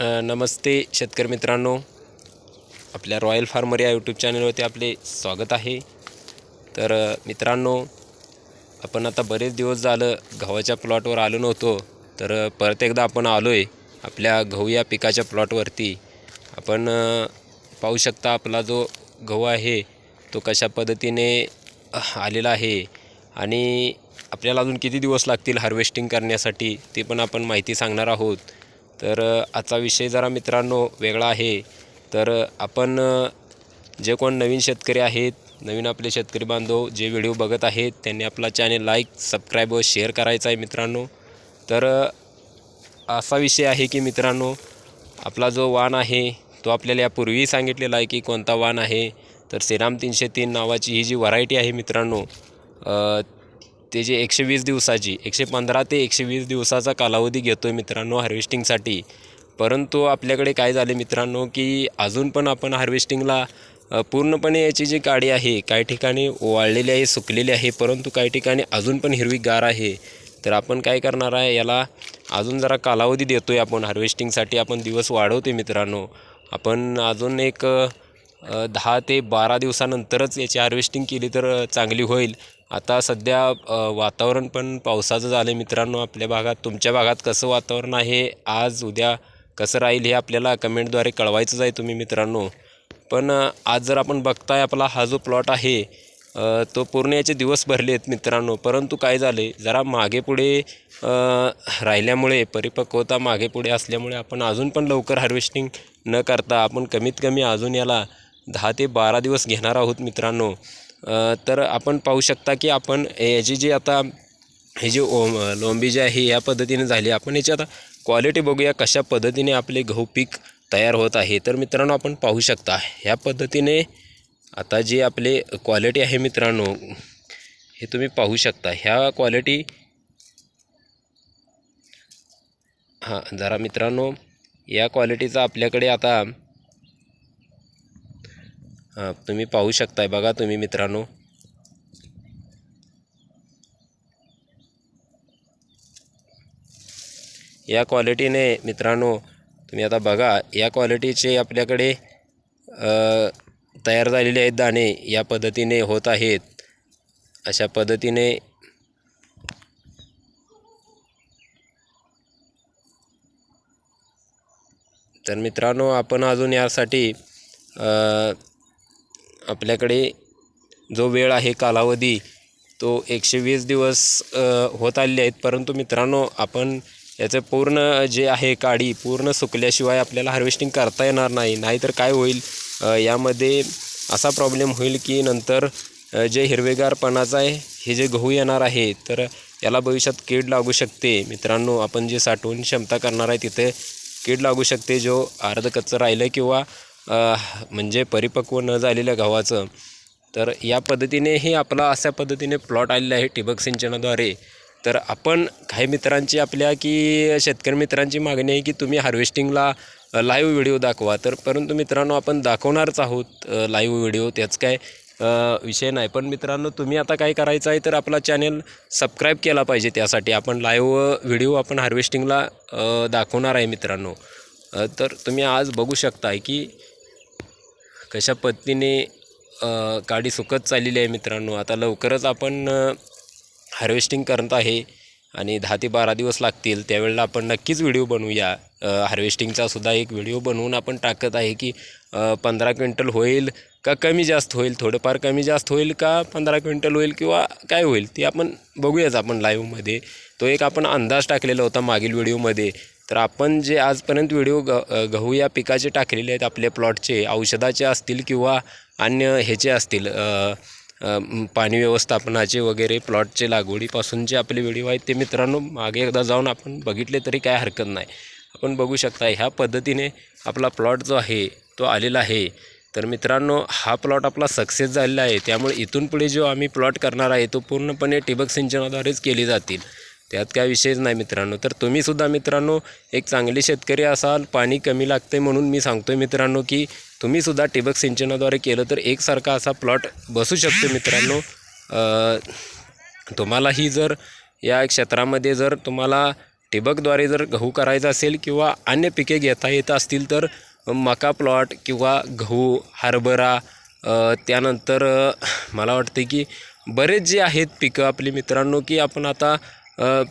नमस्ते शेतकरी मित्रांनो. आपल्या रॉयल फार्मर या यूट्यूब चॅनलवरती आपले स्वागत आहे. तर मित्रांनो आपण आता बरेच दिवस झालं गव्हाच्या प्लॉटवर आलो नव्हतो. तर परत एकदा आपण आलो आहे आपल्या गहू या पिकाच्या प्लॉटवरती आपण पाहू शकता आपला जो गहू आहे तो कशा पद्धतीने आलेला आहे. आणि आपल्याला अजून किती दिवस लागतील हार्वेस्टिंग करण्यासाठी ते पण आपण माहिती सांगणार आहोत. तर आजचा विषय जरा मित्रांनो वेगळा आहे. तर आपण जे कोण नवीन शेतकरी आहेत नवीन आपले शेतकरी बांधव जे व्हिडिओ बघत आहेत त्यांनी आपला चॅनेल लाईक सबस्क्राईब व शेअर करायचा आहे मित्रांनो. तर असा विषय आहे की मित्रांनो आपला जो वाण आहे तो आपल्याला यापूर्वीही सांगितलेला आहे की कोणता वाण आहे. तर श्रीराम तीनशे तीन नावाची ही जी व्हरायटी आहे मित्रांनो ते जे एकशे वीस दिवसाची एकशे पंधरा ते एकशे वीस दिवसाचा कालावधी घेतो आहे मित्रांनो हार्वेस्टिंगसाठी परंतु आपल्याकडे काय झाले मित्रांनो की अजून पण आपण हार्वेस्टिंगला पूर्णपणे याची जी काडी आहे काही ठिकाणी वाळलेली आहे सुकलेली आहे परंतु काही ठिकाणी अजून पण हिरवीगार आहे. तर आपण काय करणार आहे याला अजून जरा कालावधी देतो आहे आपण हार्वेस्टिंगसाठी आपण दिवस वाढवतो मित्रांनो. आपण अजून एक दहा ते बारा दिवसानंतरच याची हार्वेस्टिंग केली तर चांगली होईल. आता सध्या वातावरण पण पावसाचं झालं आहे मित्रांनो आपल्या भागात. तुमच्या भागात कसं वातावरण आहे? आज उद्या कसं राहील हे आपल्याला कमेंटद्वारे कळवायचंच आहे तुम्ही मित्रांनो. पण आज जर आपण बघताय आपला हा जो प्लॉट आहे तो पूर्ण याचे दिवस भरले आहेत मित्रांनो. परंतु काय झाले जरा मागे पुढे राहिल्यामुळे परिपक्वता मागे पुढे असल्यामुळे आपण अजून पण लवकर हार्वेस्टिंग न करता आपण कमीत कमी अजून याला दहा ते बारा दिवस घेणार आहोत मित्रांनो. तर आपण पाहू शकता की आपण याची जी आता हे जी ओम लोंबी जी आहे या पद्धतीने झाली. आपण याची आता क्वालिटी बघूया कशा पद्धतीने आपले गहू पीक तयार होत आहे. तर मित्रांनो आपण पाहू शकता ह्या पद्धतीने आता जी आपले क्वालिटी आहे मित्रांनो हे तुम्ही पाहू शकता. ह्या क्वालिटी हां जरा मित्रांनो या क्वालिटीचा आपल्याकडे आता हां तुम्ही पाहू शकताय बघा तुम्ही मित्रांनो. या क्वालिटीने मित्रांनो तुम्ही आता बघा या क्वालिटीचे आपल्याकडे तयार झालेले आहेत दाणे या पद्धतीने होत आहेत. अशा पद्धतीने तर मित्रांनो आपण अजून यासाठी आपल्याकडे जो वेळ आहे कालावधी तो एकशे वीस दिवस होत आलेले आहेत. परंतु मित्रांनो आपण याचं पूर्ण जे आहे काडी पूर्ण सुकल्याशिवाय आपल्याला हार्वेस्टिंग करता येणार नाही. नाहीतर काय होईल? यामध्ये असा प्रॉब्लेम होईल की नंतर जे हिरवेगारपणाचं आहे हे जे गहू येणार आहे तर याला भविष्यात कीड लागू शकते. मित्रांनो आपण जे साठवण क्षमता करणार आहे तिथे कीड लागू शकते. जो अर्ध कच्चं राहिलं किंवा म्हणजे परिपक्व न झालेल्या गव्हाचं तर या पद्धतीने हे आपला अशा पद्धतीने प्लॉट आलेला आहे ठिबक सिंचनाद्वारे. तर आपण काही मित्रांची आपल्या की शेतकरी मित्रांची मागणी आहे की तुम्ही हार्वेस्टिंगला लाईव्ह व्हिडिओ दाखवा. तर परंतु मित्रांनो आपण दाखवणारच आहोत लाईव्ह व्हिडिओ त्याच काय विषय नाही. पण मित्रांनो तुम्ही आता काय करायचं आहे तर आपला चॅनल सबस्क्राईब केला पाहिजे त्यासाठी. आपण लाईव्ह व्हिडिओ आपण हार्वेस्टिंगला दाखवणार आहे मित्रांनो. तर तुम्ही आज बघू शकताय की कशा पद्धतीने गाडी सुकत चाललेली आहे मित्रांनो? आता लवकरच आपण हार्वेस्टिंग करत आहे. आणि दहा ते बारा दिवस लागतील त्यावेळेला आपण नक्कीच व्हिडिओ बनवूया. हार्वेस्टिंगचा सुद्धा एक व्हिडिओ बनवून आपण टाकत आहे की पंधरा क्विंटल होईल का कमी जास्त होईल थोडंफार कमी जास्त होईल का पंधरा क्विंटल होईल किंवा काय होईल ते आपण बघूयाच आपण लाईव्हमध्ये तो एक आपण अंदाज टाकलेला होता मागील व्हिडिओमध्ये. तर आपण जे आजपर्यंत व्हिडिओ ग गहू या पिकाचे टाकलेले आहेत आपल्या प्लॉटचे औषधाचे असतील किंवा अन्य ह्याचे असतील पाणी व्यवस्थापनाचे वगैरे प्लॉटचे लागवडीपासून जे आपले व्हिडिओ आहेत ते मित्रांनो मागे एकदा जाऊन आपण बघितले तरी काय हरकत नाही. आपण बघू शकता ह्या पद्धतीने आपला प्लॉट जो आहे तो आलेला आहे. तर मित्रांनो हा प्लॉट आपला सक्सेस झालेला आहे. त्यामुळे इथून पुढे जो आम्ही प्लॉट करणार आहे तो पूर्णपणे ठिबक सिंचनाद्वारेच केली जातील. त्यात काय विषयच नाही मित्रांनो. तर तुम्हीसुद्धा मित्रांनो एक चांगले शेतकरी असाल पाणी कमी लागते म्हणून मी सांगतो मित्रांनो की तुम्हीसुद्धा ठिबक सिंचनाद्वारे केलं तर एकसारखा असा प्लॉट बसू शकतो मित्रांनो. तुम्हालाही जर या क्षेत्रामध्ये जर तुम्हाला ठिबकद्वारे जर गहू करायचा असेल किंवा अन्य पिके घेता येत असतील तर मका प्लॉट किंवा गहू हरभरा त्यानंतर मला वाटते की बरेच जे आहेत पिकं आपली मित्रांनो की आपण आता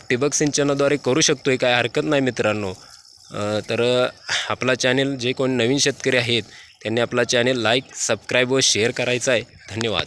ठिबक सिंचनाद्वारे करू शकतो आहे काय हरकत नाही मित्रांनो. तर आपला चॅनेल जे कोण नवीन शेतकरी आहेत त्यांनी आपला चॅनेल लाईक सबस्क्राईब व शेअर करायचा आहे. धन्यवाद.